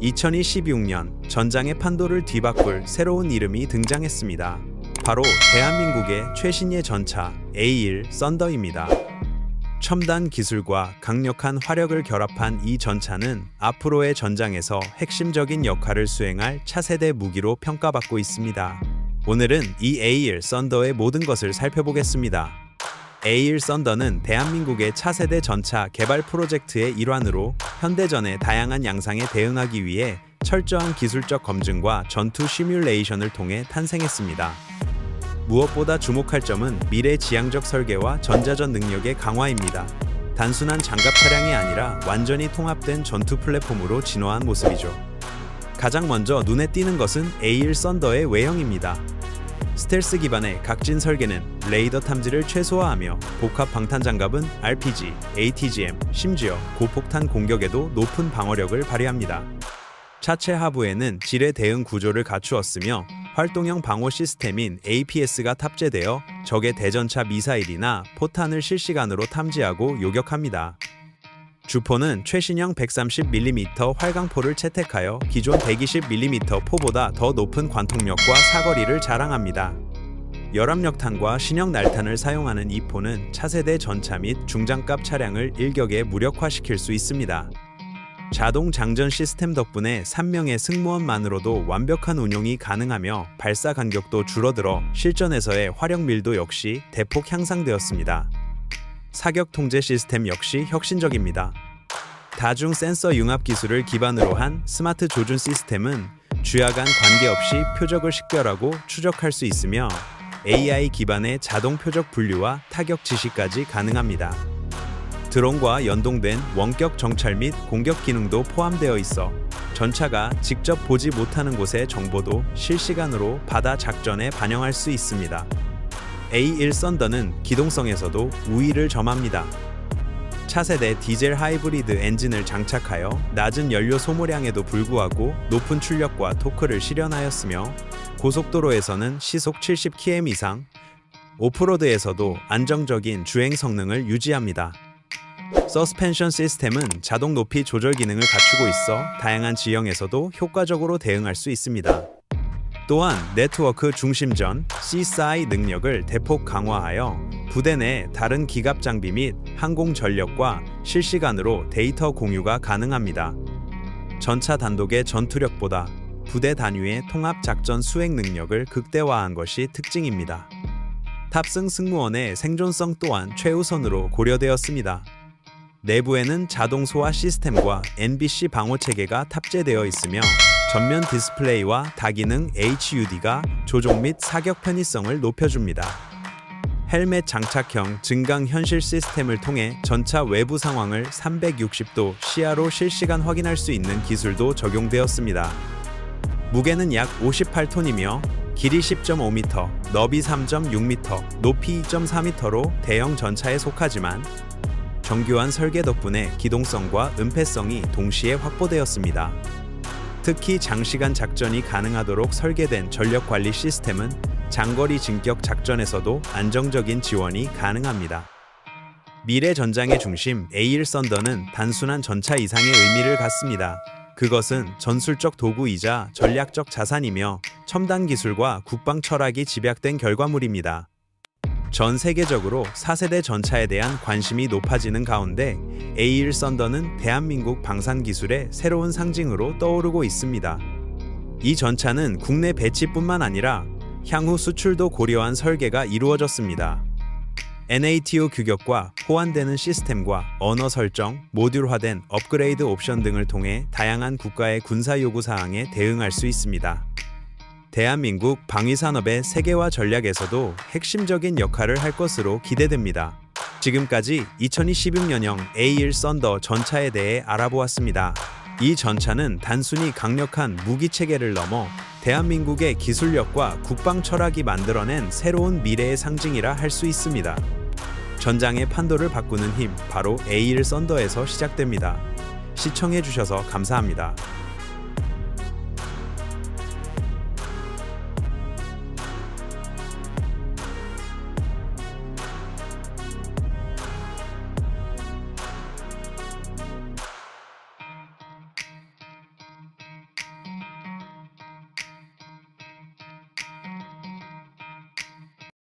2026년 전장의 판도를 뒤바꿀 새로운 이름이 등장했습니다. 바로 대한민국의 최신의 전차 A1 썬더입니다. 첨단 기술과 강력한 화력을 결합한 이 전차는 앞으로의 전장에서 핵심적인 역할을 수행할 차세대 무기로 평가받고 있습니다. 오늘은 이 A1 썬더의 모든 것을 살펴보겠습니다. A1 썬더는 대한민국의 차세대 전차 개발 프로젝트의 일환으로 현대전의 다양한 양상에 대응하기 위해 철저한 기술적 검증과 전투 시뮬레이션을 통해 탄생했습니다. 무엇보다 주목할 점은 미래 지향적 설계와 전자전 능력의 강화입니다. 단순한 장갑 차량이 아니라 완전히 통합된 전투 플랫폼으로 진화한 모습이죠. 가장 먼저 눈에 띄는 것은 A1 썬더의 외형입니다. 스텔스 기반의 각진 설계는 레이더 탐지를 최소화하며 복합 방탄 장갑은 RPG, ATGM, 심지어 고폭탄 공격에도 높은 방어력을 발휘합니다. 차체 하부에는 지뢰 대응 구조를 갖추었으며 활동형 방어 시스템인 APS가 탑재되어 적의 대전차 미사일이나 포탄을 실시간으로 탐지하고 요격합니다. 주포는 최신형 130mm 활강포를 채택하여 기존 120mm 포보다 더 높은 관통력과 사거리를 자랑합니다. 열압력탄과 신형 날탄을 사용하는 이 포는 차세대 전차 및 중장갑 차량을 일격에 무력화시킬 수 있습니다. 자동 장전 시스템 덕분에 3명의 승무원만으로도 완벽한 운용이 가능하며 발사 간격도 줄어들어 실전에서의 화력밀도 역시 대폭 향상되었습니다. 사격 통제 시스템 역시 혁신적입니다. 다중 센서 융합 기술을 기반으로 한 스마트 조준 시스템은 주야 간 관계없이 표적을 식별하고 추적할 수 있으며 AI 기반의 자동 표적 분류와 타격 지시까지 가능합니다. 드론과 연동된 원격 정찰 및 공격 기능도 포함되어 있어 전차가 직접 보지 못하는 곳의 정보도 실시간으로 바다 작전에 반영할 수 있습니다. A1 썬더는 기동성에서도 우위를 점합니다. 차세대 디젤 하이브리드 엔진을 장착하여 낮은 연료 소모량에도 불구하고 높은 출력과 토크를 실현하였으며 고속도로에서는 시속 70km 이상, 오프로드에서도 안정적인 주행 성능을 유지합니다. 서스펜션 시스템은 자동 높이 조절 기능을 갖추고 있어 다양한 지형에서도 효과적으로 대응할 수 있습니다. 또한 네트워크 중심전 CSI 능력을 대폭 강화하여 부대 내 다른 기갑 장비 및 항공 전력과 실시간으로 데이터 공유가 가능합니다. 전차 단독의 전투력보다 부대 단위의 통합 작전 수행 능력을 극대화한 것이 특징입니다. 탑승 승무원의 생존성 또한 최우선으로 고려되었습니다. 내부에는 자동 소화 시스템과 NBC 방호 체계가 탑재되어 있으며 전면 디스플레이와 다기능 HUD가 조종 및 사격 편의성을 높여줍니다. 헬멧 장착형 증강 현실 시스템을 통해 전차 외부 상황을 360도 시야로 실시간 확인할 수 있는 기술도 적용되었습니다. 무게는 약 58톤이며 길이 10.5m, 너비 3.6m, 높이 2.4m로 대형 전차에 속하지만 정교한 설계 덕분에 기동성과 은폐성이 동시에 확보되었습니다. 특히 장시간 작전이 가능하도록 설계된 전력 관리 시스템은 장거리 진격 작전에서도 안정적인 지원이 가능합니다. 미래 전장의 중심 A1 썬더는 단순한 전차 이상의 의미를 갖습니다. 그것은 전술적 도구이자 전략적 자산이며 첨단 기술과 국방 철학이 집약된 결과물입니다. 전 세계적으로 4세대 전차에 대한 관심이 높아지는 가운데 A1 썬더는 대한민국 방산 기술의 새로운 상징으로 떠오르고 있습니다. 이 전차는 국내 배치뿐만 아니라 향후 수출도 고려한 설계가 이루어졌습니다. NATO 규격과 호환되는 시스템과 언어 설정, 모듈화된 업그레이드 옵션 등을 통해 다양한 국가의 군사 요구 사항에 대응할 수 있습니다. 대한민국 방위산업의 세계화 전략에서도 핵심적인 역할을 할 것으로 기대됩니다. 지금까지 2026년형 A1 썬더 전차에 대해 알아보았습니다. 이 전차는 단순히 강력한 무기 체계를 넘어 대한민국의 기술력과 국방 철학이 만들어낸 새로운 미래의 상징이라 할 수 있습니다. 전장의 판도를 바꾸는 힘, 바로 A1 썬더에서 시작됩니다. 시청해주셔서 감사합니다.